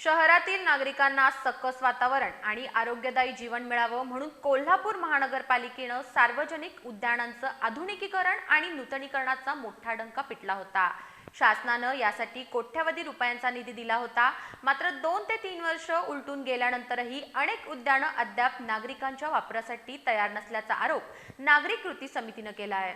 शहरातील नागरिकांना सकस वातावरण आणि आरोग्यदायी जीवन मिळावं म्हणून कोल्हापूर महानगरपालिकेनं सार्वजनिक उद्यानांचं आधुनिकीकरण आणि नूतनीकरणाचा मोठा डंका पिटला होता. शासनानं यासाठी कोट्यवधी रुपयांचा निधी दिला होता. मात्र दोन ते तीन वर्ष उलटून गेल्यानंतरही अनेक उद्यानं अद्याप नागरिकांच्या वापरासाठी तयार नसल्याचा आरोप नागरिक कृती समितीनं केला आहे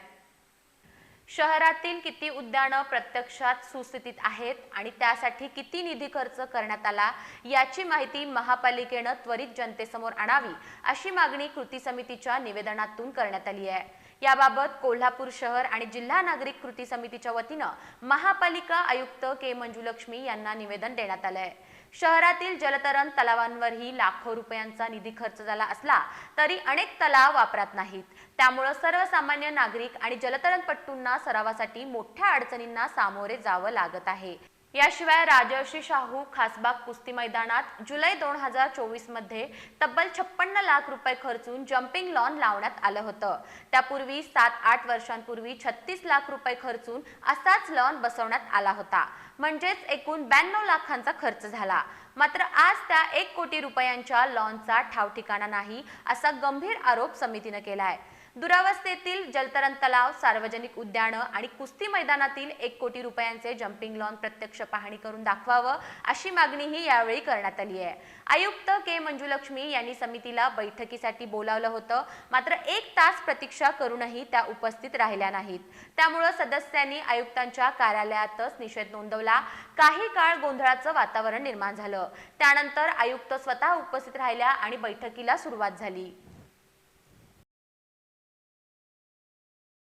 शहरातील किती उद्यानं प्रत्यक्षात सुस्थितीत आहेत आणि त्यासाठी किती निधी खर्च करण्यात आला याची माहिती महापालिकेनं त्वरित जनतेसमोर आणावी अशी मागणी कृती समितीच्या निवेदनातून करण्यात आली आहे. याबाबत कोल्हापूर शहर आणि जिल्हा नागरिक कृती समितीच्या वतीनं महापालिका आयुक्त के मंजुलक्ष्मी यांना निवेदन देण्यात आलंय. शहरातील जलतरण तलावांवरही लाखो रुपयांचा निधी खर्च झाला असला तरी अनेक तलाव वापरात नाहीत. त्यामुळं सर्वसामान्य नागरिक आणि जलतरणपट्टूंना सरावासाठी मोठ्या अडचणींना सामोरे जावं लागत आहे. याशिवाय राजर्षी शाहू खासबाग कुस्ती मैदानात जुलै दोन हजार चोवीसमध्ये तब्बल छप्पन्न लाख रुपये खर्चून जम्पिंग लॉन लावण्यात आलं होतं. त्यापूर्वी सात आठ वर्षांपूर्वी छत्तीस लाख रुपये खर्चून असाच लॉन बसवण्यात आला होता. म्हणजेच एकूण ब्याण्णव लाखांचा खर्च झाला. मात्र आज त्या एक कोटी रुपयांच्या लॉनचा ठाव ठिकाणा नाही असा गंभीर आरोप समितीनं केला आहे दुरावस्थेतील जलतरण तलाव सार्वजनिक उद्यानं आणि कुस्ती मैदानातील एक कोटी रुपयांचे जम्पिंग लॉन प्रत्यक्ष पाहणी करून दाखवावं अशी मागणीही यावेळी करण्यात आली आहे. आयुक्त के मंजुलक्ष्मी यांनी समितीला बैठकीसाठी बोलावलं होतं. मात्र एक तास प्रतीक्षा करूनही त्या उपस्थित राहिल्या नाहीत. त्यामुळं सदस्यांनी आयुक्तांच्या कार्यालयातच निषेध नोंदवला. काही काळ गोंधळाचं वातावरण निर्माण झालं. त्यानंतर आयुक्त स्वतः उपस्थित राहिल्या आणि बैठकीला सुरुवात झाली.